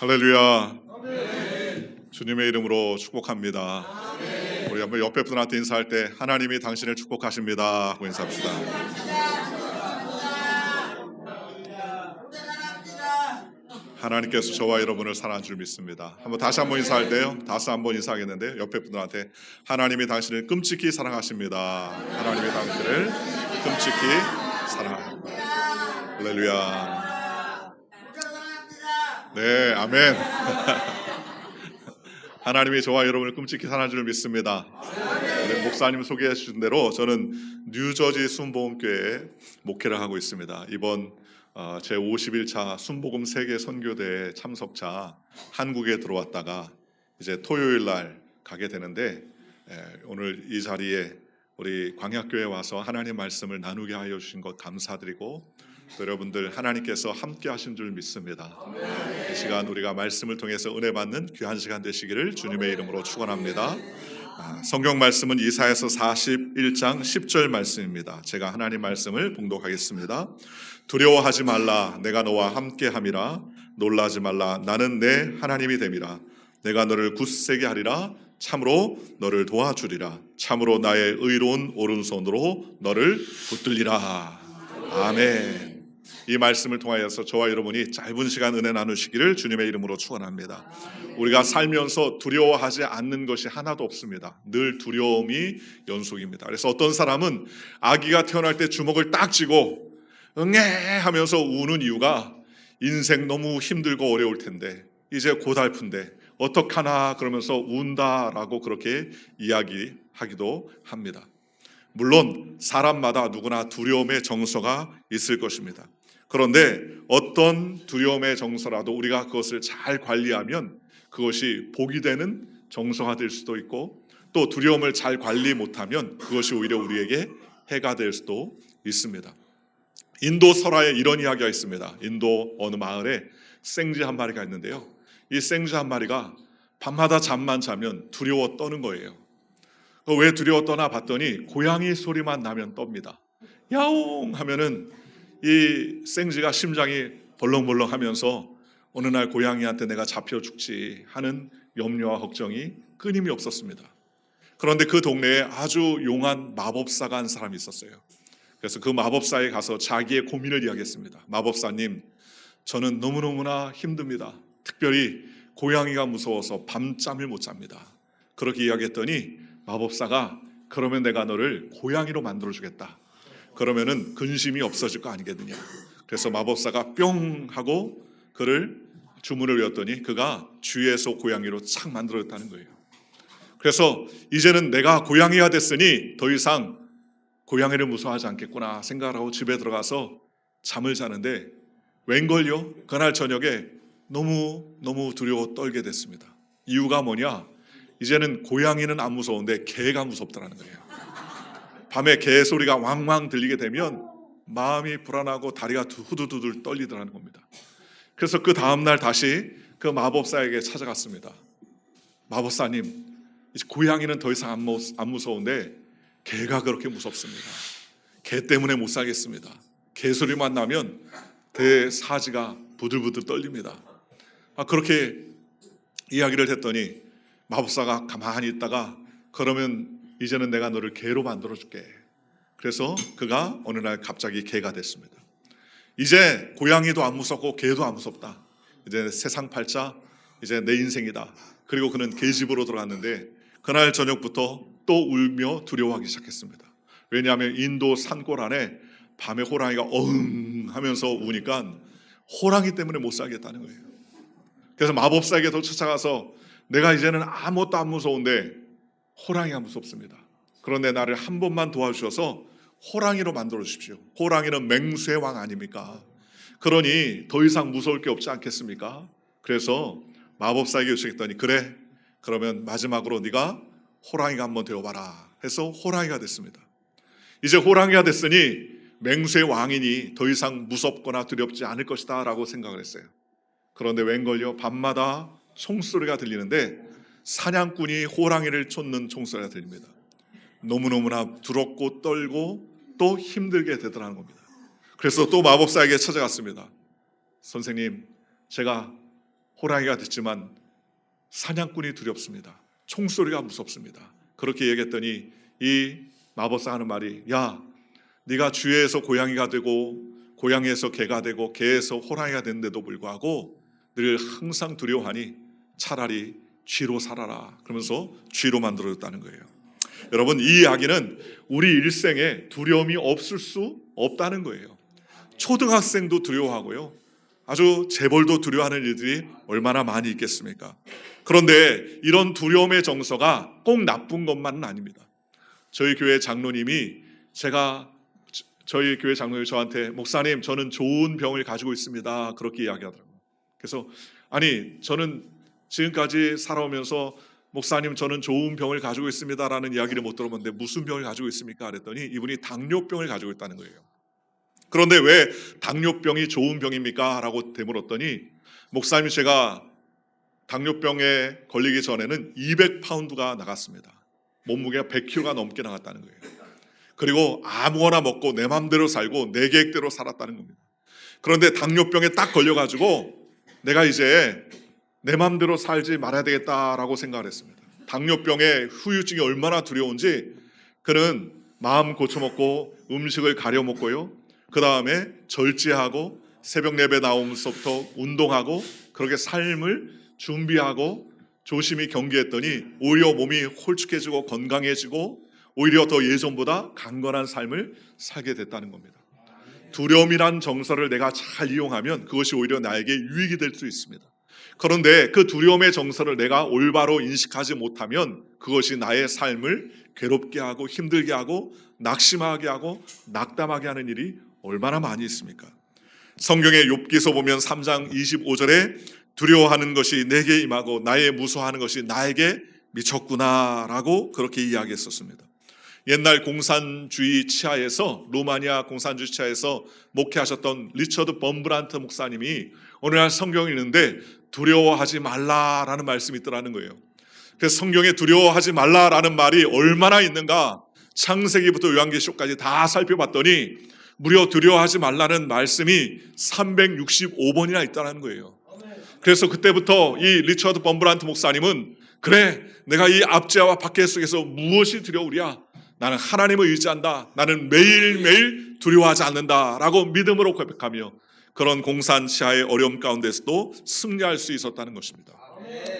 할렐루야. 주님의 이름으로 축복합니다. 우리 한번 옆에 분한테 인사할 때 하나님이 당신을 축복하십니다 하고 인사합시다. 하나님께서 저와 여러분을 사랑한 줄 믿습니다. 한번 다시 한번 인사할 때요. 다시 한번 인사하겠는데 옆에 분들한테 하나님이 당신을 끔찍히 사랑하십니다. 하나님이 당신을 끔찍히 사랑합니다. 할렐루야. 네, 아멘. 하나님이 저와 여러분을 끔찍히 사랑한 줄 믿습니다. 네, 목사님 소개해 주신 대로 저는 뉴저지 순복음교회에 목회를 하고 있습니다. 이번 어, 제 51차 순복음 세계 선교대회 참석자 한국에 들어왔다가 이제 토요일 날 가게 되는데 에, 오늘 이 자리에 우리 광약교회 와서 하나님 말씀을 나누게 하여 주신 것 감사드리고 또 여러분들 하나님께서 함께 하신 줄 믿습니다. 이 시간 우리가 말씀을 통해서 은혜 받는 귀한 시간 되시기를 주님의 이름으로 축원합니다. 아, 성경 말씀은 이사에서 41장 10절 말씀입니다. 제가 하나님 말씀을 봉독하겠습니다. 두려워하지 말라 내가 너와 함께 함이라 놀라지 말라 나는 내 하나님이 됨이라 내가 너를 굳세게 하리라 참으로 너를 도와주리라 참으로 나의 의로운 오른손으로 너를 붙들리라 아멘. 이 말씀을 통하여서 저와 여러분이 짧은 시간 은혜 나누시기를 주님의 이름으로 축원합니다. 우리가 살면서 두려워하지 않는 것이 하나도 없습니다. 늘 두려움이 연속입니다. 그래서 어떤 사람은 아기가 태어날 때 주먹을 딱 쥐고 응애 하면서 우는 이유가 인생 너무 힘들고 어려울 텐데 이제 고달픈데 어떡하나 그러면서 운다라고 그렇게 이야기하기도 합니다. 물론 사람마다 누구나 두려움의 정서가 있을 것입니다. 그런데 어떤 두려움의 정서라도 우리가 그것을 잘 관리하면 그것이 복이 되는 정서가 될 수도 있고 또 두려움을 잘 관리 못하면 그것이 오히려 우리에게 해가 될 수도 있습니다. 인도 설화에 이런 이야기가 있습니다. 인도 어느 마을에 생쥐 한 마리가 있는데요. 이 생쥐 한 마리가 밤마다 잠만 자면 두려워 떠는 거예요. 왜 두려워 떠나 봤더니 고양이 소리만 나면 떱니다. 야옹 하면은 이 생쥐가 심장이 벌렁벌렁 하면서 어느 날 고양이한테 내가 잡혀 죽지 하는 염려와 걱정이 끊임이 없었습니다. 그런데 그 동네에 아주 용한 마법사가 한 사람이 있었어요. 그래서 그 마법사에 가서 자기의 고민을 이야기했습니다. 마법사님, 저는 너무너무나 힘듭니다. 특별히 고양이가 무서워서 밤잠을 못 잡니다. 그렇게 이야기했더니 마법사가 그러면 내가 너를 고양이로 만들어 주겠다. 그러면은 근심이 없어질 거 아니겠느냐. 그래서 마법사가 뿅 하고 그를 주문을 외웠더니 그가 쥐에서 고양이로 착 만들어졌다는 거예요. 그래서 이제는 내가 고양이가 됐으니 더 이상 고양이를 무서워하지 않겠구나 생각을 하고 집에 들어가서 잠을 자는데 웬걸요? 그날 저녁에 너무 너무 두려워 떨게 됐습니다. 이유가 뭐냐? 이제는 고양이는 안 무서운데 개가 무섭다라는 거예요. 밤에 개 소리가 왕왕 들리게 되면 마음이 불안하고 다리가 후두두들 떨리더라는 겁니다. 그래서 그 다음 날 다시 그 마법사에게 찾아갔습니다. 마법사님, 이제 고양이는 더 이상 안 무서운데 개가 그렇게 무섭습니다. 개 때문에 못 살겠습니다. 개 소리만 나면 대 사지가 부들부들 떨립니다. 아, 그렇게 이야기를 했더니 마법사가 가만히 있다가 그러면 이제는 내가 너를 개로 만들어 줄게. 그래서 그가 어느 날 갑자기 개가 됐습니다. 이제 고양이도 안 무섭고 개도 안 무섭다. 이제 세상 팔자 이제 내 인생이다. 그리고 그는 개집으로 들어갔는데 그날 저녁부터 또 울며 두려워하기 시작했습니다. 왜냐하면 인도 산골 안에 밤에 호랑이가 어흥 하면서 우니까 호랑이 때문에 못 살겠다는 거예요. 그래서 마법사에게 더 찾아가서 내가 이제는 아무것도 안 무서운데 호랑이가 무섭습니다. 그런데 나를 한 번만 도와주셔서 호랑이로 만들어 주십시오. 호랑이는 맹수의 왕 아닙니까? 그러니 더 이상 무서울 게 없지 않겠습니까? 그래서 마법사에게 요청했더니 그래 그러면 마지막으로 네가 호랑이가 한번 되어봐라 해서 호랑이가 됐습니다. 이제 호랑이가 됐으니 맹수의 왕이니 더 이상 무섭거나 두렵지 않을 것이다 라고 생각을 했어요. 그런데 웬걸요 밤마다 총소리가 들리는데 사냥꾼이 호랑이를 쫓는 총소리가 들립니다. 너무너무나 두렵고 떨고 또 힘들게 되더라는 겁니다. 그래서 또 마법사에게 찾아갔습니다. 선생님, 제가 호랑이가 됐지만 사냥꾼이 두렵습니다. 총소리가 무섭습니다. 그렇게 얘기했더니 이 마법사 하는 말이 야 네가 쥐에서 고양이가 되고 고양이에서 개가 되고 개에서 호랑이가 됐는데도 불구하고 늘 항상 두려워하니 차라리 쥐로 살아라 그러면서 쥐로 만들어졌다는 거예요. 여러분 이 이야기는 우리 일생에 두려움이 없을 수 없다는 거예요. 초등학생도 두려워하고요. 아주 재벌도 두려워하는 일들이 얼마나 많이 있겠습니까? 그런데 이런 두려움의 정서가 꼭 나쁜 것만은 아닙니다. 저희 교회 장로님이 제가 저- 저희 교회 장로님이 저한테 목사님 저는 좋은 병을 가지고 있습니다. 그렇게 이야기하더라고요. 그래서 아니 저는 지금까지 살아오면서 목사님 저는 좋은 병을 가지고 있습니다라는 이야기를 못 들어봤는데 무슨 병을 가지고 있습니까? 그랬더니 이분이 당뇨병을 가지고 있다는 거예요. 그런데 왜 당뇨병이 좋은 병입니까? 라고 되물었더니 목사님 제가 당뇨병에 걸리기 전에는 200파운드가 나갔습니다. 몸무게가 100kg가 넘게 나갔다는 거예요. 그리고 아무거나 먹고 내 맘대로 살고 내 계획대로 살았다는 겁니다. 그런데 당뇨병에 딱 걸려가지고 내가 이제 내 맘대로 살지 말아야 되겠다라고 생각을 했습니다. 당뇨병의 후유증이 얼마나 두려운지 그는 마음 고쳐먹고 음식을 가려 먹고요. 그 다음에 절제하고 새벽 예배 나오면서부터 운동하고 그렇게 삶을 준비하고 조심히 경계했더니 오히려 몸이 홀쭉해지고 건강해지고 오히려 더 예전보다 강건한 삶을 살게 됐다는 겁니다. 두려움이란 정서를 내가 잘 이용하면 그것이 오히려 나에게 유익이 될 수 있습니다. 그런데 그 두려움의 정서를 내가 올바로 인식하지 못하면 그것이 나의 삶을 괴롭게 하고 힘들게 하고 낙심하게 하고 낙담하게 하는 일이 얼마나 많이 있습니까? 성경의 욥기서 보면 3장 25절에 두려워하는 것이 내게 임하고 나의 무서워하는 것이 나에게 미쳤구나라고 그렇게 이야기했었습니다. 옛날 공산주의 치하에서 로마니아 공산주의 치하에서 목회하셨던 리처드 범브란트 목사님이 어느 날 성경을 읽는데 두려워하지 말라라는 말씀이 있더라는 거예요. 그래서 성경에 두려워하지 말라라는 말이 얼마나 있는가 창세기부터 요한계시록까지 다 살펴봤더니 무려 두려워하지 말라는 말씀이 365번이나 있다는 거예요. 그래서 그때부터 이 리처드 범브란트 목사님은 그래 내가 이 압제와 박해 속에서 무엇이 두려우랴 나는 하나님을 의지한다 나는 매일매일 두려워하지 않는다라고 믿음으로 고백하며 그런 공산치하의 어려움 가운데서도 승리할 수 있었다는 것입니다.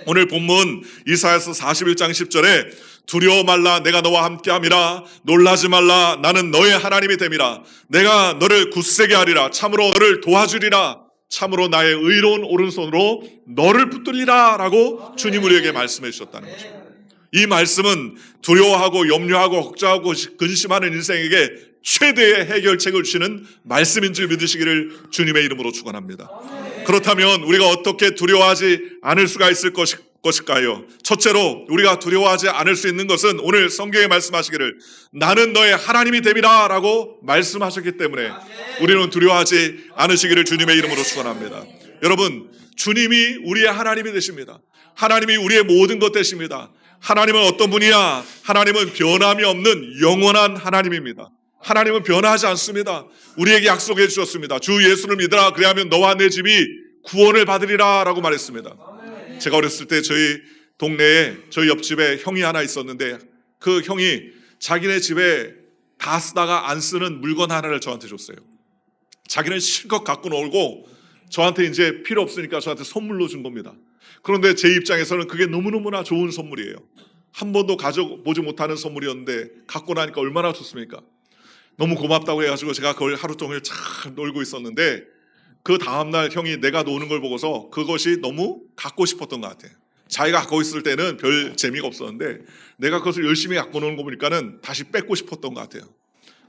오늘 본문 이사야서 41장 10절에 두려워 말라 내가 너와 함께함이라 놀라지 말라 나는 너의 하나님이 됨이라 내가 너를 굳세게 하리라 참으로 너를 도와주리라 참으로 나의 의로운 오른손으로 너를 붙들리라 라고 주님 우리에게 말씀해 주셨다는 거죠. 이 말씀은 두려워하고 염려하고 걱정하고 근심하는 인생에게 최대의 해결책을 주시는 말씀인 줄 믿으시기를 주님의 이름으로 축원합니다. 그렇다면 우리가 어떻게 두려워하지 않을 수가 있을 것이, 것일까요? 첫째로 우리가 두려워하지 않을 수 있는 것은 오늘 성경에 말씀하시기를 나는 너의 하나님이 됨이라라고 말씀하셨기 때문에 우리는 두려워하지 않으시기를 주님의 이름으로 축원합니다. 여러분, 주님이 우리의 하나님이 되십니다. 하나님이 우리의 모든 것 되십니다. 하나님은 어떤 분이야? 하나님은 변함이 없는 영원한 하나님입니다. 하나님은 변하지 않습니다. 우리에게 약속해 주셨습니다. 주 예수를 믿으라. 그리하면 너와 내 집이 구원을 받으리라. 라고 말했습니다. 제가 어렸을 때 저희 동네에 저희 옆집에 형이 하나 있었는데 그 형이 자기네 집에 다 쓰다가 안 쓰는 물건 하나를 저한테 줬어요. 자기는 실컷 갖고 놀고 저한테 이제 필요 없으니까 저한테 선물로 준 겁니다. 그런데 제 입장에서는 그게 너무너무나 좋은 선물이에요. 한 번도 가져보지 못하는 선물이었는데 갖고 나니까 얼마나 좋습니까? 너무 고맙다고 해가지고 제가 그걸 하루 종일 잘 놀고 있었는데 그 다음날 형이 내가 노는 걸 보고서 그것이 너무 갖고 싶었던 것 같아요. 자기가 갖고 있을 때는 별 재미가 없었는데 내가 그것을 열심히 갖고 노는 거 보니까는 다시 뺏고 싶었던 것 같아요.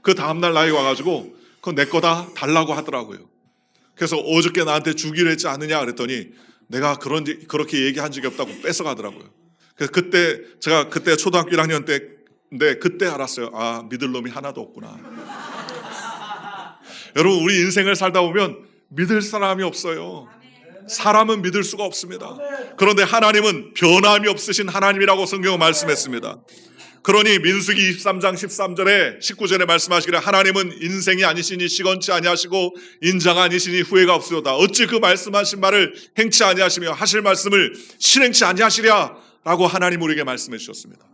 그 다음날 나이 와가지고 그건 내 거다 달라고 하더라고요. 그래서 어저께 나한테 주기로 했지 않느냐 그랬더니 내가 그런 그렇게 얘기한 적이 없다고 뺏어가더라고요. 그래서 그때 제가 그때 초등학교 1학년 때 인데 그때 알았어요. 아 믿을 놈이 하나도 없구나. 여러분 우리 인생을 살다 보면 믿을 사람이 없어요. 사람은 믿을 수가 없습니다. 그런데 하나님은 변함이 없으신 하나님이라고 성경은 말씀했습니다. 그러니 민수기 23장 13절에 19절에 말씀하시기를 하나님은 인생이 아니시니 시건치 아니하시고 인자가 아니시니 후회가 없으로다. 어찌 그 말씀하신 말을 행치 아니하시며 하실 말씀을 실행치 아니하시랴 라고 하나님 우리에게 말씀해 주셨습니다.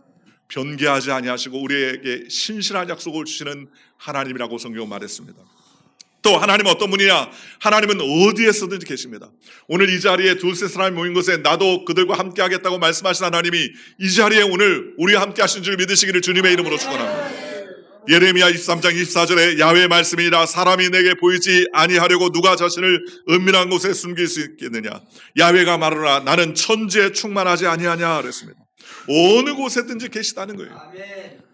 변개하지 아니하시고 우리에게 신실한 약속을 주시는 하나님이라고 성경은 말했습니다. 또 하나님은 어떤 분이냐? 하나님은 어디에서든지 계십니다. 오늘 이 자리에 두세 사람이 모인 곳에 나도 그들과 함께 하겠다고 말씀하신 하나님이 이 자리에 오늘 우리와 함께 하신 줄 믿으시기를 주님의 이름으로 축원합니다. 예레미야 23장 24절에 야외 말씀이라 사람이 내게 보이지 아니하려고 누가 자신을 은밀한 곳에 숨길 수 있겠느냐 야외가 말하라 나는 천지에 충만하지 아니하냐 그랬습니다 어느 곳에든지 계시다는 거예요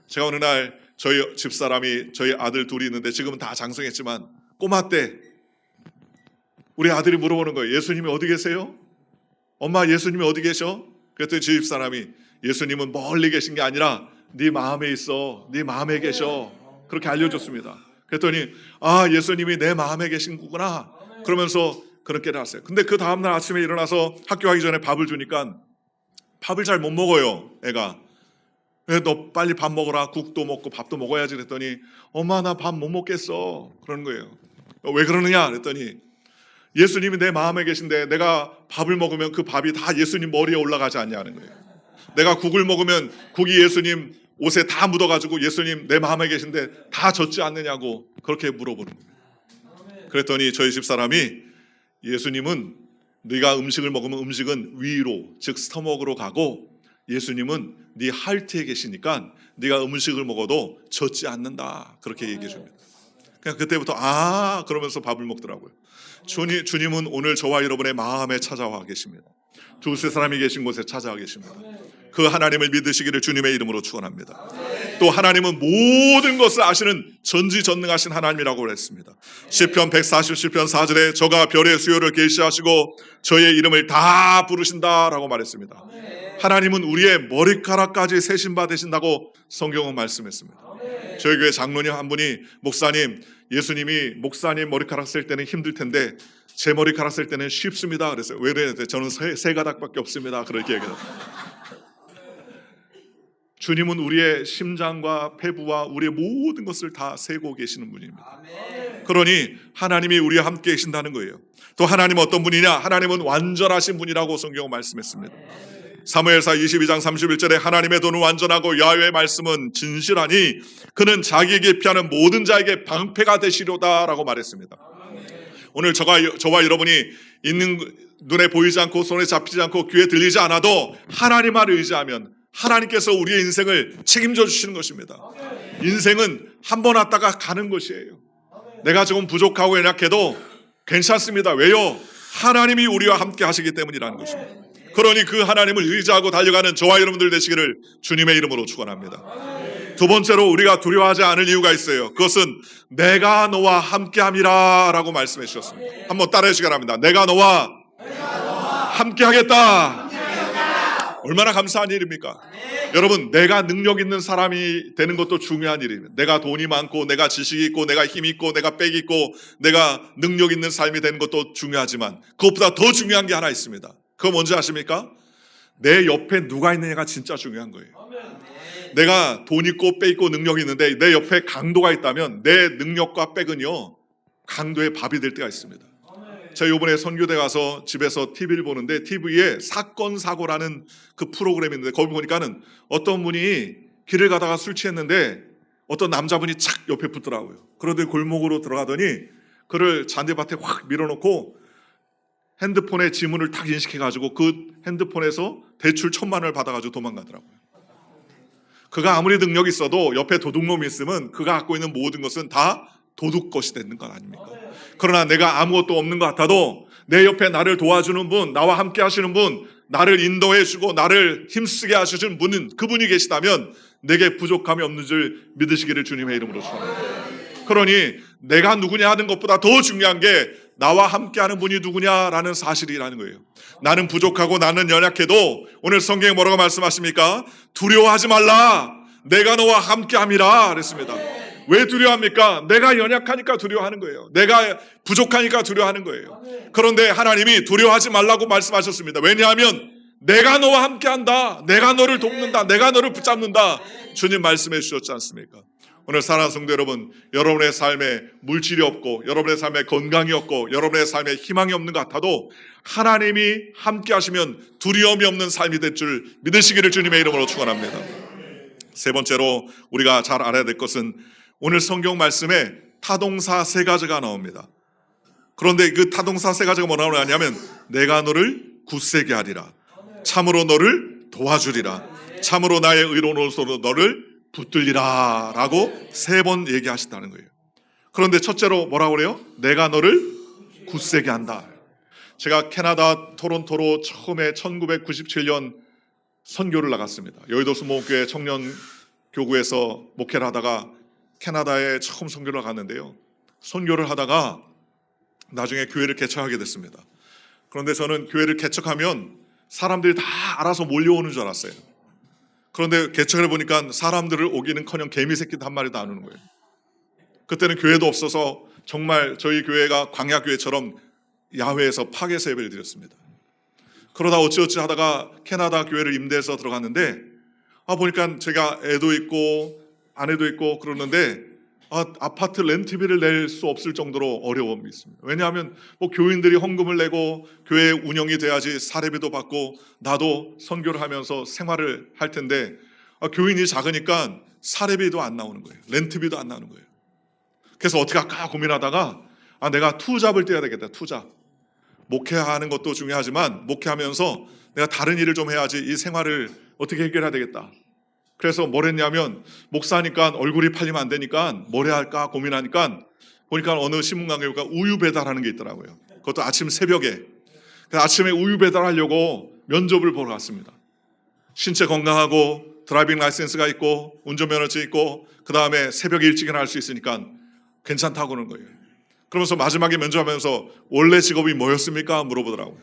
제가 어느 날 저희 집사람이 저희 아들 둘이 있는데 지금은 다 장성했지만 꼬마 때 우리 아들이 물어보는 거예요 예수님이 어디 계세요? 엄마 예수님이 어디 계셔? 그랬더니 제 집사람이 예수님은 멀리 계신 게 아니라 네 마음에 있어. 네 마음에 계셔. 그렇게 알려줬습니다. 그랬더니 아 예수님이 내 마음에 계신 거구나. 그러면서 그렇게 알았어요. 근데 그 다음날 아침에 일어나서 학교 가기 전에 밥을 주니까 밥을 잘 못 먹어요. 애가. 왜너 빨리 밥 먹어라. 국도 먹고 밥도 먹어야지 그랬더니 엄마 나 밥 못 먹겠어. 그러는 거예요. 왜 그러느냐 그랬더니 예수님이 내 마음에 계신데 내가 밥을 먹으면 그 밥이 다 예수님 머리에 올라가지 않냐는 거예요. 내가 국을 먹으면 국이 예수님 옷에 다 묻어가지고 예수님 내 마음에 계신데 다 젖지 않느냐고 그렇게 물어보는 거예요. 그랬더니 저희 집 사람이 예수님은 네가 음식을 먹으면 음식은 위로 즉 스토먹으로 가고 예수님은 네 할트에 계시니까 네가 음식을 먹어도 젖지 않는다 그렇게 얘기해 줍니다. 그냥 그때부터 아 그러면서 밥을 먹더라고요. 주님, 주님은 오늘 저와 여러분의 마음에 찾아와 계십니다. 두세 사람이 계신 곳에 찾아와 계십니다. 그 하나님을 믿으시기를 주님의 이름으로 축원합니다. 또 하나님은 모든 것을 아시는 전지전능하신 하나님이라고 그랬습니다. 시편 147편 4절에 저가 별의 수요를 계시하시고 저의 이름을 다 부르신다라고 말했습니다. 하나님은 우리의 머리카락까지 세신 바 되신다고 성경은 말씀했습니다. 저희 교회 장로님 한 분이 목사님 예수님이 목사님 머리카락 쓸 때는 힘들 텐데 제 머리카락 쓸 때는 쉽습니다. 그랬어요. 왜 그랬는데 저는 세, 세 가닥밖에 없습니다. 그렇게 얘기했어요. 주님은 우리의 심장과 폐부와 우리의 모든 것을 다 세고 계시는 분입니다. 그러니 하나님이 우리와 함께 계신다는 거예요. 또 하나님은 어떤 분이냐? 하나님은 완전하신 분이라고 성경은 말씀했습니다. 사무엘사 22장 31절에 하나님의 도는 완전하고 야훼의 말씀은 진실하니 그는 자기에게 피하는 모든 자에게 방패가 되시려다라고 말했습니다. 오늘 저가 저와 여러분이 있는 눈에 보이지 않고 손에 잡히지 않고 귀에 들리지 않아도 하나님만 의지하면 하나님께서 우리의 인생을 책임져 주시는 것입니다. 인생은 한 번 왔다가 가는 것이에요. 내가 조금 부족하고 연약해도 괜찮습니다. 왜요? 하나님이 우리와 함께 하시기 때문이라는 것입니다. 그러니 그 하나님을 의지하고 달려가는 저와 여러분들 되시기를 주님의 이름으로 축원합니다. 두 번째로 우리가 두려워하지 않을 이유가 있어요. 그것은 내가 너와 함께함이라라고 말씀해 주셨습니다. 한번 따라해 주시기 바랍니다. 내가 너와 함께하겠다. 얼마나 감사한 일입니까? 여러분, 내가 능력 있는 사람이 되는 것도 중요한 일입니다. 내가 돈이 많고, 내가 지식이 있고, 내가 힘 있고, 내가 빽 있고, 내가 능력 있는 삶이 되는 것도 중요하지만, 그것보다 더 중요한 게 하나 있습니다. 그거 뭔지 아십니까? 내 옆에 누가 있느냐가 진짜 중요한 거예요. 내가 돈 있고, 빽 있고, 능력이 있는데, 내 옆에 강도가 있다면, 내 능력과 빽은요, 강도의 밥이 될 때가 있습니다. 제가 요번에 선교대 가서 집에서 TV를 보는데 TV에 사건 사고라는 그 프로그램이 있는데 거기 보니까는 어떤 분이 길을 가다가 술 취했는데 어떤 남자분이 착 옆에 붙더라고요. 그러더니 골목으로 들어가더니 그를 잔디밭에 확 밀어놓고 핸드폰에 지문을 딱 인식해가지고 그 핸드폰에서 대출 천만 원을 받아가지고 도망가더라고요. 그가 아무리 능력이 있어도 옆에 도둑놈이 있으면 그가 갖고 있는 모든 것은 다 도둑 것이 되는 것 아닙니까? 그러나 내가 아무것도 없는 것 같아도 내 옆에 나를 도와주는 분, 나와 함께 하시는 분, 나를 인도해 주고 나를 힘쓰게 하시는 분은 그분이 계시다면 내게 부족함이 없는 줄 믿으시기를 주님의 이름으로 축원합니다. 그러니 내가 누구냐 하는 것보다 더 중요한 게 나와 함께 하는 분이 누구냐라는 사실이라는 거예요. 나는 부족하고 나는 연약해도 오늘 성경에 뭐라고 말씀하십니까? 두려워하지 말라. 내가 너와 함께 함이라 그랬습니다. 왜 두려워합니까? 내가 연약하니까 두려워하는 거예요. 내가 부족하니까 두려워하는 거예요. 그런데 하나님이 두려워하지 말라고 말씀하셨습니다. 왜냐하면 내가 너와 함께 한다. 내가 너를 돕는다. 내가 너를 붙잡는다. 주님 말씀해 주셨지 않습니까? 오늘 사랑하는 성도 여러분, 여러분의 삶에 물질이 없고, 여러분의 삶에 건강이 없고, 여러분의 삶에 희망이 없는 것 같아도 하나님이 함께 하시면 두려움이 없는 삶이 될 줄 믿으시기를 주님의 이름으로 축원합니다. 세 번째로 우리가 잘 알아야 될 것은 오늘 성경 말씀에 타동사 세 가지가 나옵니다. 그런데 그 타동사 세 가지가 뭐라고 하냐면 내가 너를 굳세게 하리라. 참으로 너를 도와주리라. 참으로 나의 옷으로 너를 붙들리라. 라고 세 번 얘기하신다는 거예요. 그런데 첫째로 뭐라고 그래요? 내가 너를 굳세게 한다. 제가 캐나다 토론토로 처음에 1997년 선교를 나갔습니다. 여의도 수목교회 청년 교구에서 목회를 하다가 캐나다에 처음 선교를 갔는데요. 선교를 하다가 나중에 교회를 개척하게 됐습니다. 그런데 저는 교회를 개척하면 사람들이 다 알아서 몰려오는 줄 알았어요. 그런데 개척을 해보니까 사람들을 오기는커녕 개미 새끼도 한 마리도 안 오는 거예요. 그때는 교회도 없어서 정말 저희 교회가 광야교회처럼 야외에서 파괴 예배를 드렸습니다. 그러다 어찌어찌 하다가 캐나다 교회를 임대해서 들어갔는데 아 보니까 제가 애도 있고 아내도 있고 그러는데 아, 아파트 렌트비를 낼 수 없을 정도로 어려움이 있습니다. 왜냐하면 뭐 교인들이 헌금을 내고 교회 운영이 돼야지 사례비도 받고 나도 선교를 하면서 생활을 할 텐데 아, 교인이 작으니까 사례비도 안 나오는 거예요. 렌트비도 안 나오는 거예요. 그래서 어떻게 할까 고민하다가 아 내가 투잡을 떼야 되겠다. 투잡. 목회하는 것도 중요하지만 목회하면서 내가 다른 일을 좀 해야지 이 생활을 어떻게 해결해야 되겠다. 그래서 뭘 했냐면 목사니까 얼굴이 팔리면 안 되니까 뭘 해야 할까 고민하니까 보니까 어느 신문 강의가 우유 배달하는 게 있더라고요. 그것도 아침 새벽에. 아침에 우유 배달하려고 면접을 보러 갔습니다. 신체 건강하고 드라이빙 라이센스가 있고 운전면허증 있고 그 다음에 새벽에 일찍 일어날 수 있으니까 괜찮다고 그러는 거예요. 그러면서 마지막에 면접하면서 원래 직업이 뭐였습니까? 물어보더라고요.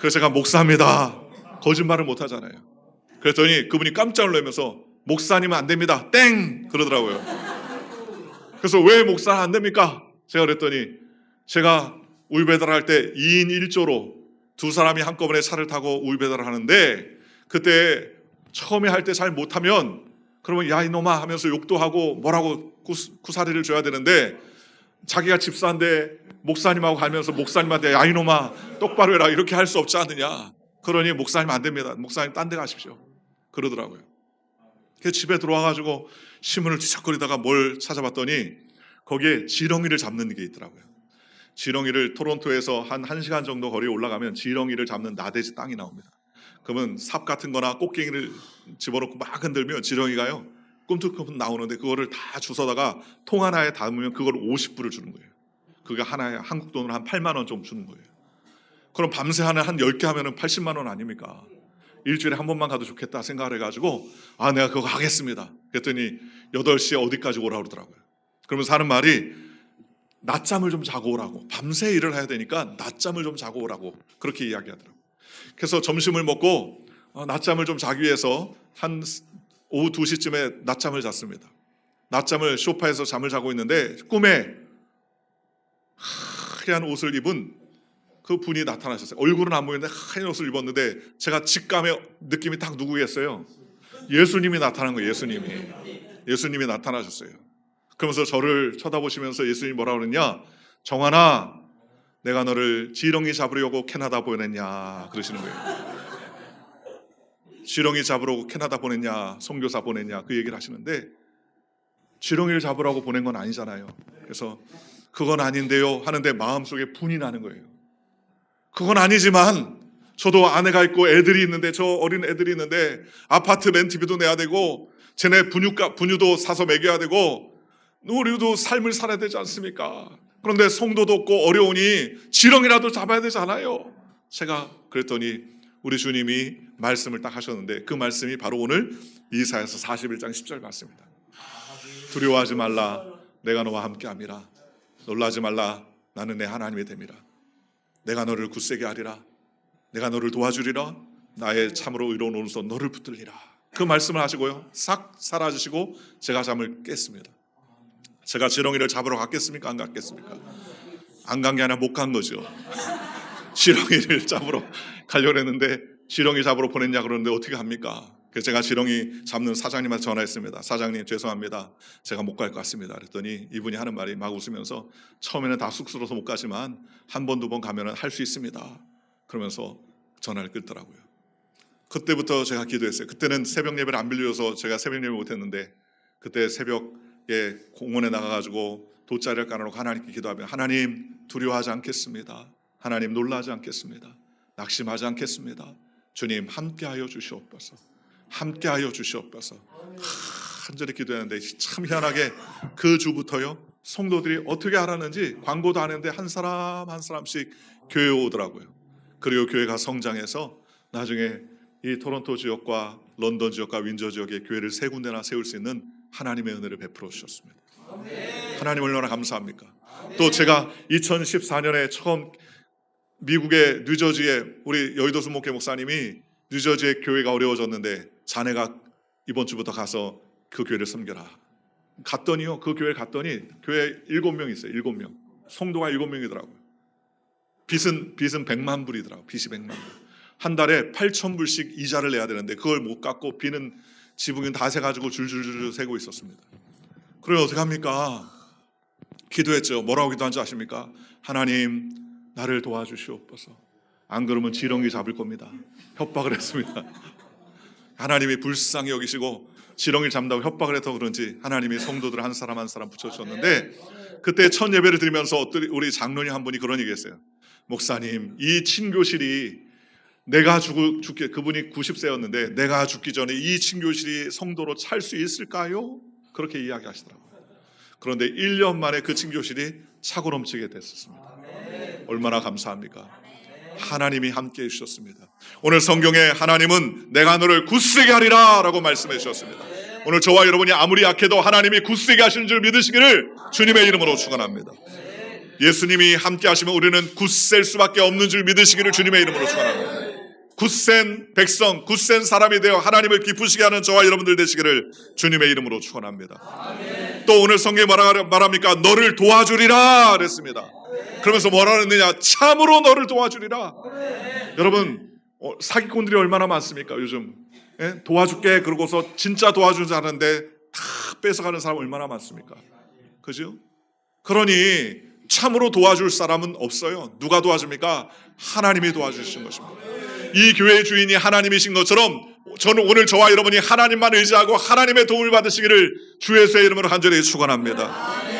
그래서 제가 목사입니다. 거짓말을 못 하잖아요. 그랬더니 그분이 깜짝 놀라면서 목사님은 안 됩니다. 땡! 그러더라고요. 그래서 왜 목사는 안 됩니까? 제가 그랬더니 제가 우유 배달할 때 2인 1조로 두 사람이 한꺼번에 차를 타고 우유 배달을 하는데 그때 처음에 할 때 잘 못하면 그러면 야 이놈아 하면서 욕도 하고 뭐라고 구사리를 줘야 되는데 자기가 집사인데 목사님하고 가면서 목사님한테 야 이놈아 똑바로 해라 이렇게 할 수 없지 않느냐 그러니 목사님 안 됩니다 목사님 딴 데 가십시오 그러더라고요 그 집에 들어와가지고 신문을 뒤척거리다가 뭘 찾아봤더니 거기에 지렁이를 잡는 게 있더라고요 지렁이를 토론토에서 한 1시간 정도 거리에 올라가면 지렁이를 잡는 나대지 땅이 나옵니다 그러면 삽 같은 거나 꽃갱이를 집어넣고 막 흔들면 지렁이가요 꿈틀꿈틀 나오는데 그거를 다 주워다가 통 하나에 담으면 그걸 50불을 주는 거예요. 그게 하나에 한국 돈으로 한 8만 원 좀 주는 거예요. 그럼 밤새 하나 한 10개 하면은 80만 원 아닙니까? 일주일에 한 번만 가도 좋겠다 생각을 해가지고 아 내가 그거 하겠습니다. 그랬더니 8시에 어디까지 오라 그러더라고요. 그러면서 하는 말이 낮잠을 좀 자고 오라고 밤새 일을 해야 되니까 낮잠을 좀 자고 오라고 그렇게 이야기하더라고요. 그래서 점심을 먹고 어, 낮잠을 좀 자기 위해서 한 오후 2시쯤에 낮잠을 잤습니다. 낮잠을 소파에서 잠을 자고 있는데 꿈에 하얀 옷을 입은 그 분이 나타나셨어요. 얼굴은 안 보이는데 하얀 옷을 입었는데 제가 직감의 느낌이 딱 누구겠어요? 예수님이 나타난 거예요. 예수님이. 예수님이 나타나셨어요. 그러면서 저를 쳐다보시면서 예수님이 뭐라 그러냐? 정환아, 내가 너를 지렁이 잡으려고 캐나다 보냈냐? 그러시는 거예요. 지렁이 잡으라고 캐나다 보냈냐, 선교사 보냈냐 그 얘기를 하시는데 지렁이를 잡으라고 보낸 건 아니잖아요. 그래서 그건 아닌데요 하는데 마음속에 분이 나는 거예요. 그건 아니지만 저도 아내가 있고 애들이 있는데 저 어린 애들이 있는데 아파트 렌트비도 내야 되고 쟤네 분유가 분유도 사서 먹여야 되고 우리도 삶을 살아야 되지 않습니까? 그런데 성도도 없고 어려우니 지렁이라도 잡아야 되잖아요. 제가 그랬더니 우리 주님이 말씀을 딱 하셨는데 그 말씀이 바로 오늘 이사야서 41장 10절 말씀입니다. 두려워하지 말라 내가 너와 함께함이라 놀라지 말라 나는 내 하나님이 됨이라 내가 너를 굳세게 하리라. 내가 너를 도와주리라. 나의 참으로 의로운 오른손 너를 붙들리라. 그 말씀을 하시고요. 싹 사라지시고 제가 잠을 깼습니다. 제가 지렁이를 잡으러 갔겠습니까? 안 갔겠습니까? 안 간 게 아니라 못 간 거죠. 지렁이를 잡으러 가려고 했는데 지렁이 잡으러 보냈냐 그러는데 어떻게 합니까? 그래서 제가 지렁이 잡는 사장님한테 전화했습니다. 사장님 죄송합니다. 제가 못 갈 것 같습니다. 그랬더니 이분이 하는 말이 막 웃으면서 처음에는 다 쑥스러워서 못 가지만 한 번 두 번 가면은 할수 있습니다. 그러면서 전화를 끊더라고요. 그때부터 제가 기도했어요. 그때는 새벽 예배를 안 빌려서 제가 새벽 예배 못 했는데 그때 새벽에 공원에 나가가지고 돗자리를 깔아놓고 하나님께 기도하면 하나님 두려워하지 않겠습니다. 하나님 놀라지 않겠습니다. 낙심하지 않겠습니다. 주님 함께하여 주시옵소서. 함께하여 주시옵소서. 간절히 기도했는데 참 희한하게 그 주부터요 성도들이 어떻게 알았는지 광고도 안 했는데 한 사람 한 사람씩 교회 오더라고요. 그리고 교회가 성장해서 나중에 이 토론토 지역과 런던 지역과 윈저 지역의 교회를 세 군데나 세울 수 있는 하나님의 은혜를 베풀어 주셨습니다. 하나님 얼마나 감사합니까? 또 제가 2014년에 처음 미국의 뉴저지에 우리 여의도 순목회 목사님이 뉴저지의 교회가 어려워졌는데 자네가 이번 주부터 가서 그 교회를 섬겨라. 갔더니요 그 교회 갔더니 교회 일곱 명 있어요 일곱 명 성도가 일곱 명이더라고요. 빚은 빚은 100만 불이더라고 빚이 100만 불. 한 달에 8천 불씩 이자를 내야 되는데 그걸 못 갚고 빚은 지붕은 다 세가지고 줄줄줄 세고 있었습니다. 그래 어떻게 합니까? 기도했죠. 뭐라고 기도한지 아십니까? 하나님 나를 도와주시옵소서. 안 그러면 지렁이 잡을 겁니다. 협박을 했습니다. 하나님이 불쌍히 여기시고 지렁이를 잡는다고 협박을 해서 그런지 하나님이 성도들 한 사람 한 사람 붙여주셨는데 그때 첫 예배를 드리면서 우리 장로님 한 분이 그런 얘기했어요. 목사님 이 친교실이 내가 죽, 죽게 그분이 90세였는데 내가 죽기 전에 이 친교실이 성도로 찰 수 있을까요? 그렇게 이야기하시더라고요. 그런데 1년 만에 그 친교실이 차고 넘치게 됐었습니다. 얼마나 감사합니까? 하나님이 함께 해주셨습니다. 오늘 성경에 하나님은 내가 너를 굳세게 하리라 라고 말씀해 주셨습니다. 오늘 저와 여러분이 아무리 약해도 하나님이 굳세게 하시는 줄 믿으시기를 주님의 이름으로 축원합니다. 예수님이 함께 하시면 우리는 굳셀 수밖에 없는 줄 믿으시기를 주님의 이름으로 축원합니다. 굳센 백성, 굳센 사람이 되어 하나님을 기쁘시게 하는 저와 여러분들 되시기를 주님의 이름으로 축원합니다. 또 오늘 성경에 뭐라 말합니까? 너를 도와주리라 그랬습니다. 그러면서 뭐라 그랬느냐? 참으로 너를 도와주리라. 여러분 어, 사기꾼들이 얼마나 많습니까? 요즘 예? 도와줄게 그러고서 진짜 도와주는 사람인데 다 뺏어가는 사람 얼마나 많습니까? 그죠? 그러니 참으로 도와줄 사람은 없어요. 누가 도와줍니까? 하나님이 도와주신 것입니다. 이 교회의 주인이 하나님이신 것처럼 저는 오늘 저와 여러분이 하나님만 의지하고 하나님의 도움을 받으시기를 주 예수의 이름으로 간절히 축원합니다.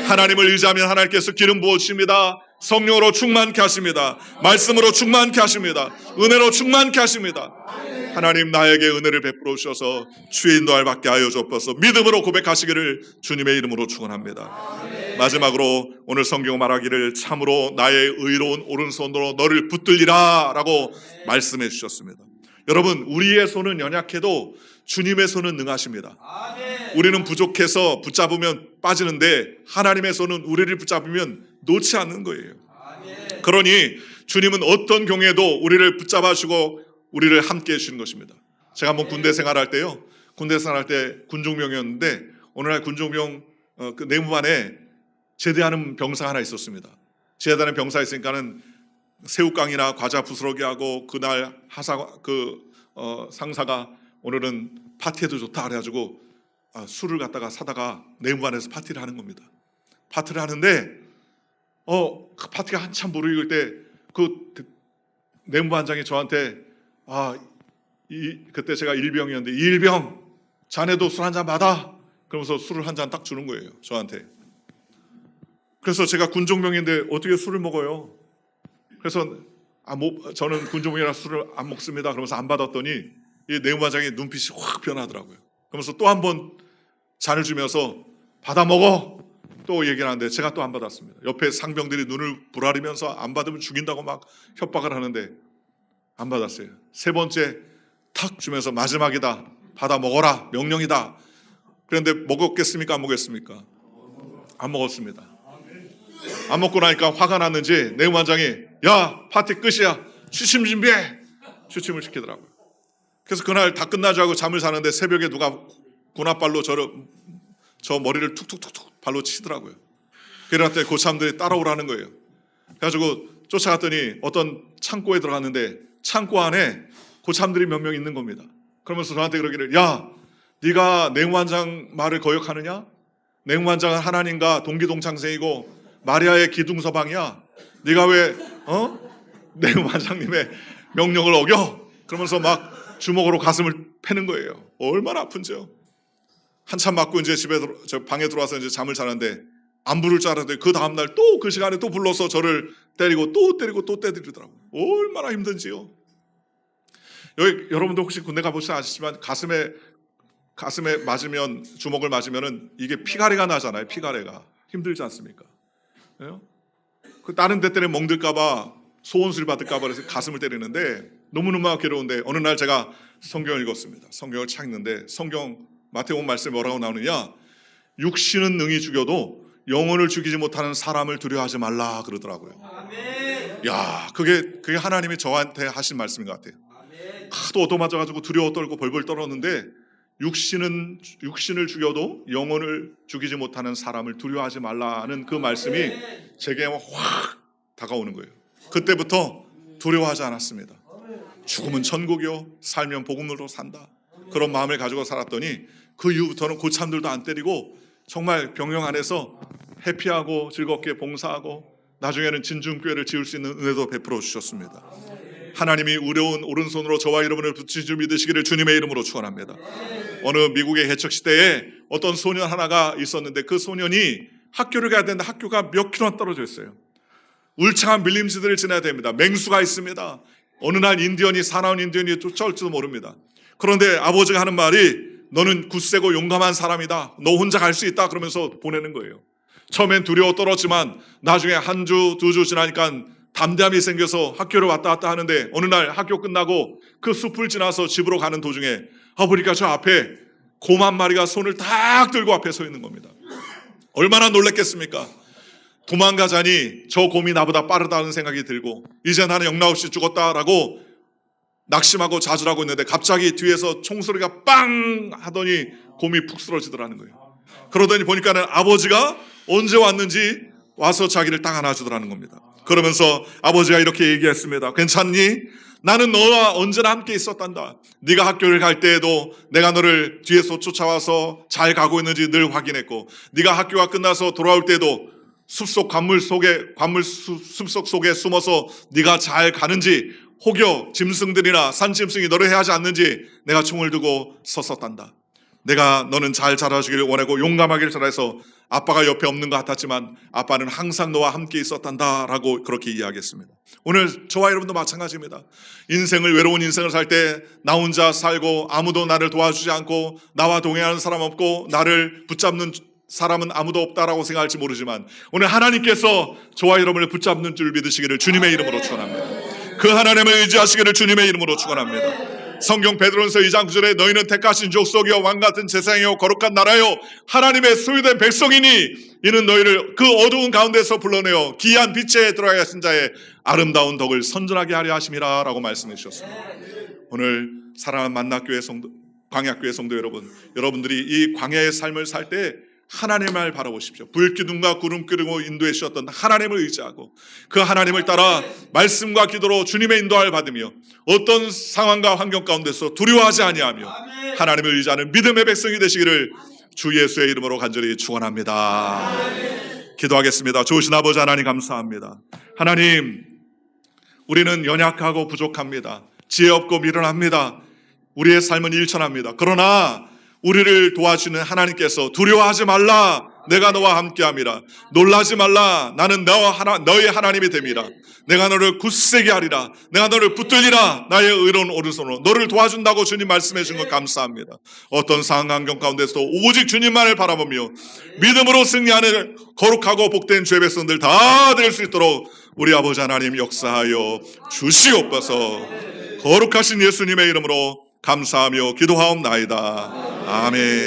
하나님을 의지하면 하나님께서 기름 부어 주십니다. 성령으로 충만케 하십니다. 말씀으로 충만케 하십니다. 은혜로 충만케 하십니다. 하나님 나에게 은혜를 베풀어 주셔서 주의 인도할 받게 하여 주옵소서 믿음으로 고백하시기를 주님의 이름으로 축원합니다. 마지막으로 오늘 성경 말하기를 참으로 나의 의로운 오른손으로 너를 붙들리라 라고 말씀해 주셨습니다. 여러분 우리의 손은 연약해도 주님의 손은 능하십니다. 우리는 부족해서 붙잡으면 빠지는데 하나님의 손은 우리를 붙잡으면 놓지 않는 거예요. 그러니 주님은 어떤 경우에도 우리를 붙잡아주고 우리를 함께 해주시는 것입니다. 제가 한번 군대 생활할 때요. 군대 생활할 때 군종병이었는데 어느 날 군종병 어, 그 내무반에 제대하는 병사 하나 있었습니다. 제대하는 병사 있으니까는 새우깡이나 과자 부스러기 하고 그날 하사 그 어, 상사가 오늘은 파티해도 좋다 그래가지고 아, 술을 갖다가 사다가 내무반에서 파티를 하는 겁니다. 파티를 하는데 어, 그 파티가 한참 무르익을 때 그 내무반 장이 저한테 아, 이, 그때 제가 일병이었는데 일병 자네도 술 한 잔 받아. 그러면서 술을 한 잔 딱 주는 거예요. 저한테. 그래서 제가 군종병인데 어떻게 술을 먹어요? 그래서 아, 뭐, 저는 군종병이라 술을 안 먹습니다. 그러면서 안 받았더니 이 내무반장의 눈빛이 확 변하더라고요. 그러면서 또 한 번 잔을 주면서 받아 먹어. 또 얘기를 하는데 제가 또 안 받았습니다. 옆에 상병들이 눈을 부라리면서 안 받으면 죽인다고 막 협박을 하는데 안 받았어요. 세 번째 탁 주면서 마지막이다. 받아 먹어라. 명령이다. 그런데 먹었겠습니까? 안 먹었습니까? 안 먹었습니다. 안 먹고 나니까 화가 났는지 내무반장이 야 파티 끝이야. 취침 준비해. 취침을 시키더라고요. 그래서 그날 다 끝나지 하고 잠을 자는데 새벽에 누가 군합발로 저를 저 머리를 툭툭툭툭 발로 치더라고요. 그랬더니 고참들이 따라오라는 거예요. 그래가지고 쫓아갔더니 어떤 창고에 들어갔는데 창고 안에 고참들이 몇 명 있는 겁니다. 그러면서 저한테 그러기를 야 네가 내무반장 말을 거역하느냐? 내무반장은 하나님과 동기동창생이고 마리아의 기둥서방이야. 네가 왜 어? 내무반장님의 명령을 어겨? 그러면서 막 주먹으로 가슴을 패는 거예요. 얼마나 아픈지요. 한참 맞고 이제 집에 저 방에 들어와서 이제 잠을 자는데 안 부를 줄 알았는데 그 다음 날 또 그 시간에 또 불러서 저를 때리고 또 때리고 또 때리더라고요. 얼마나 힘든지요. 여기 여러분도 혹시 군대 가보시면 아시지만 가슴에 가슴에 맞으면 주먹을 맞으면은 이게 피가래가 나잖아요. 피가래가 힘들지 않습니까? 예? 그 다른 데 때문에 멍들까봐 소원술 받을까봐 그래서 가슴을 때리는데 너무너무 괴로운데 어느 날 제가 성경을 읽었습니다. 성경을 착 읽는데 성경 마태복음 말씀에 뭐라고 나오느냐? 육신은 능히 죽여도 영혼을 죽이지 못하는 사람을 두려워하지 말라 그러더라고요. 야, 그게 그게 하나님이 저한테 하신 말씀인 것 같아요. 하도 얻어 맞아 가지고 두려워 떨고 벌벌 떨었는데 육신은 육신을 죽여도 영혼을 죽이지 못하는 사람을 두려워하지 말라는 그 말씀이 제게 확 다가오는 거예요. 그때부터 두려워하지 않았습니다. 죽으면 천국이요, 살면 복음으로 산다. 그런 마음을 가지고 살았더니 그 이후부터는 고참들도 안 때리고 정말 병영 안에서 해피하고 즐겁게 봉사하고 나중에는 진중교회를 지을 수 있는 은혜도 베풀어 주셨습니다. 하나님이 우려운 오른손으로 저와 여러분을 붙이실 줄 믿으시기를 주님의 이름으로 축원합니다. 어느 미국의 해척 시대에 어떤 소년 하나가 있었는데 그 소년이 학교를 가야 되는데 학교가 몇 킬로 떨어져 있어요. 울창한 밀림지들을 지나야 됩니다. 맹수가 있습니다. 어느 날 인디언이 사나운 인디언이 쫓아올지도 모릅니다. 그런데 아버지가 하는 말이 너는 굳세고 용감한 사람이다. 너 혼자 갈 수 있다. 그러면서 보내는 거예요. 처음엔 두려워 떨었지만 나중에 한 주, 두 주 지나니까 담담이 생겨서 학교를 왔다 갔다 하는데 어느 날 학교 끝나고 그 숲을 지나서 집으로 가는 도중에 아 보니까 저 앞에 곰 한 마리가 손을 딱 들고 앞에 서 있는 겁니다. 얼마나 놀랬겠습니까? 도망가자니 저 곰이 나보다 빠르다는 생각이 들고 이제 나는 영락없이 죽었다라고 낙심하고 좌절하고 있는데 갑자기 뒤에서 총소리가 빵 하더니 곰이 푹 쓰러지더라는 거예요. 그러더니 보니까는 아버지가 언제 왔는지 와서 자기를 딱 안아주더라는 겁니다. 그러면서 아버지가 이렇게 얘기했습니다. 괜찮니? 나는 너와 언제나 함께 있었단다. 네가 학교를 갈 때에도 내가 너를 뒤에서 쫓아와서 잘 가고 있는지 늘 확인했고 네가 학교가 끝나서 돌아올 때도 숲속 관물 속에 관물 수- 숲속 속에 숨어서 네가 잘 가는지 혹여 짐승들이나 산짐승이 너를 해하지 않는지 내가 총을 두고 섰었단다. 내가 너는 잘 자라주기를 원하고 용감하기를 잘해서 아빠가 옆에 없는 것 같았지만 아빠는 항상 너와 함께 있었단다 라고 그렇게 이야기했습니다. 오늘 저와 여러분도 마찬가지입니다. 인생을 외로운 인생을 살 때 나 혼자 살고 아무도 나를 도와주지 않고 나와 동행하는 사람 없고 나를 붙잡는 사람은 아무도 없다라고 생각할지 모르지만 오늘 하나님께서 저와 여러분을 붙잡는 줄 믿으시기를 주님의 이름으로 축원합니다. 그 하나님을 의지하시기를 주님의 이름으로 축원합니다. 성경 베드로전서 2장 9절에 너희는 택하신 족속이요 왕 같은 제사이요 거룩한 나라요 하나님의 소유된 백성이니 이는 너희를 그 어두운 가운데서 불러내어 귀한 빛에 들어가야 하신 자의 아름다운 덕을 선전하게 하려 하심이라라고 말씀해 주셨습니다. 오늘 사랑하는 만나교회 성도 광야교회 성도 여러분 여러분들이 이 광야의 삶을 살 때 하나님을 바라보십시오. 불기둥과 구름 끄르고 인도해 주셨던 하나님을 의지하고 그 하나님을 따라 말씀과 기도로 주님의 인도를 받으며 어떤 상황과 환경 가운데서 두려워하지 아니하며 하나님을 의지하는 믿음의 백성이 되시기를 주 예수의 이름으로 간절히 축원합니다. 기도하겠습니다. 좋으신 아버지 하나님 감사합니다. 하나님 우리는 연약하고 부족합니다. 지혜 없고 미련합니다. 우리의 삶은 일천합니다. 그러나 우리를 도와주는 하나님께서 두려워하지 말라. 내가 너와 함께함이라. 놀라지 말라. 나는 너와 하나, 너의 하나님이 됨이라. 내가 너를 굳세게 하리라. 내가 너를 붙들리라. 나의 의로운 오른손으로 너를 도와준다고 주님 말씀해 준것 감사합니다. 어떤 상황 환경 가운데서도 오직 주님만을 바라보며 믿음으로 승리하는 거룩하고 복된 죄 백성들 다 될 수 있도록 우리 아버지 하나님 역사하여 주시옵소서. 거룩하신 예수님의 이름으로 감사하며 기도하옵나이다. 아멘.